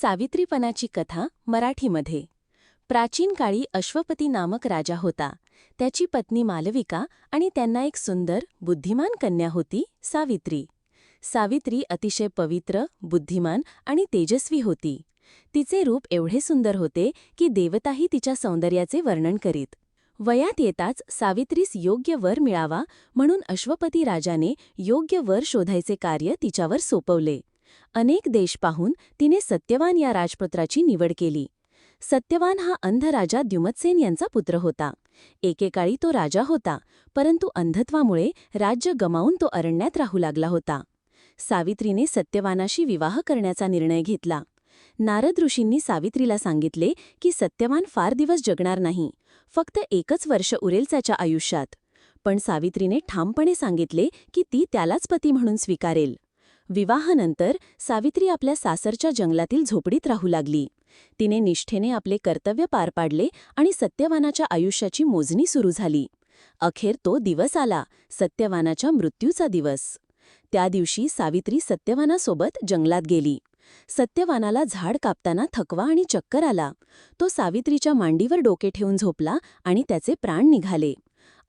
सावित्रीपणाची कथा मराठीमध्ये. प्राचीन काळी अश्वपती नामक राजा होता. त्याची पत्नी मालविका आणि त्यांना एक सुंदर बुद्धिमान कन्या होती सावित्री. सावित्री अतिशय पवित्र बुद्धिमान आणि तेजस्वी होती. तिचे रूप एवढे सुंदर होते की देवताही तिच्या सौंदर्याचे वर्णन करीत. वयात येताच सावित्रीस योग्य वर मिळावा म्हणून अश्वपती राजाने योग्य वर शोधायचे कार्य तिच्यावर सोपवले. अनेक देश पाहून तिने सत्यवान या राजपुत्राची निवड केली. सत्यवान हा अंध राजा द्युमत्सेन यांचा पुत्र होता. एकेकाळी तो राजा होता परंतु अंधत्वामुळे राज्य गमावून तो अरण्यात राहू लागला होता. सावित्रीने सत्यवानाशी विवाह करण्याचा निर्णय घेतला. नारद ऋषींनी सावित्रीला सांगितले की सत्यवान फार दिवस जगणार नाही फक्त एकच वर्ष उरेल त्याच्या आयुष्यात. पण सावित्रीने ठामपणे सांगितले की ती त्यालाच पती म्हणून स्वीकारेल. विवाहानंतर सावित्री आपल्या सासरच्या जंगलातील झोपडीत राहू लागली. तिने निष्ठेने आपले कर्तव्य पार पाडले आणि सत्यवानाच्या आयुष्याची मोजणी सुरू झाली. अखेर तो दिवस आला सत्यवानाच्या मृत्यूचा दिवस. त्या दिवशी सावित्री सत्यवानासोबत जंगलात गेली. सत्यवानाला झाड कापताना थकवा आणि चक्कर आला. तो सावित्रीच्या मांडीवर डोके ठेवून झोपला आणि त्याचे प्राण निघाले.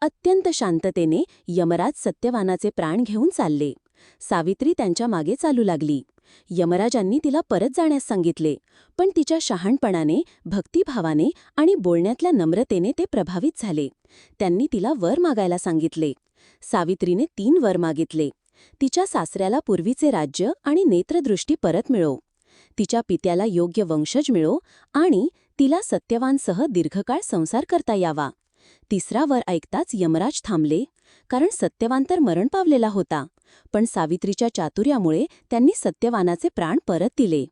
अत्यंत शांततेने यमराज सत्यवानाचे प्राण घेऊन चालले. सावित्री त्यांच्या मागे चालू लागली. यमराजांनी तिला परत जाण्यास सांगितले पण तिच्या शहाणपणाने भक्तिभावाने आणि बोलण्यातल्या नम्रतेने ते प्रभावित झाले. त्यांनी तिला वर मागायला सांगितले. सावित्रीने तीन वर मागितले. तिच्या सासऱ्याला पूर्वीचे राज्य आणि नेत्रदृष्टी परत मिळो. तिच्या पित्याला योग्य वंशज मिळो आणि तिला सत्यवानसह दीर्घकाळ संसार करता यावा. तिसरा वर ऐकताच यमराज थांबले. कारण सत्यवान तर मरण पावलेला होता. पण सावित्रीच्या चातुर्यामुळे त्यांनी सत्यवानाचे प्राण परत दिले.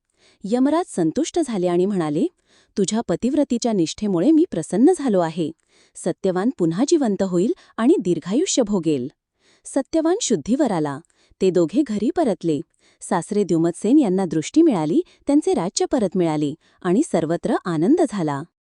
यमराज संतुष्ट झाले आणि म्हणाले तुझ्या पतिव्रतीच्या निष्ठेमुळे मी प्रसन्न झालो आहे. सत्यवान पुन्हा जिवंत होईल आणि दीर्घायुष्य भोगेल. सत्यवान शुद्धीवर आला. ते दोघे घरी परतले. सासरे द्युमतसेन यांना दृष्टी मिळाली त्यांचे राज्य परत मिळाले आणि सर्वत्र आनंद झाला.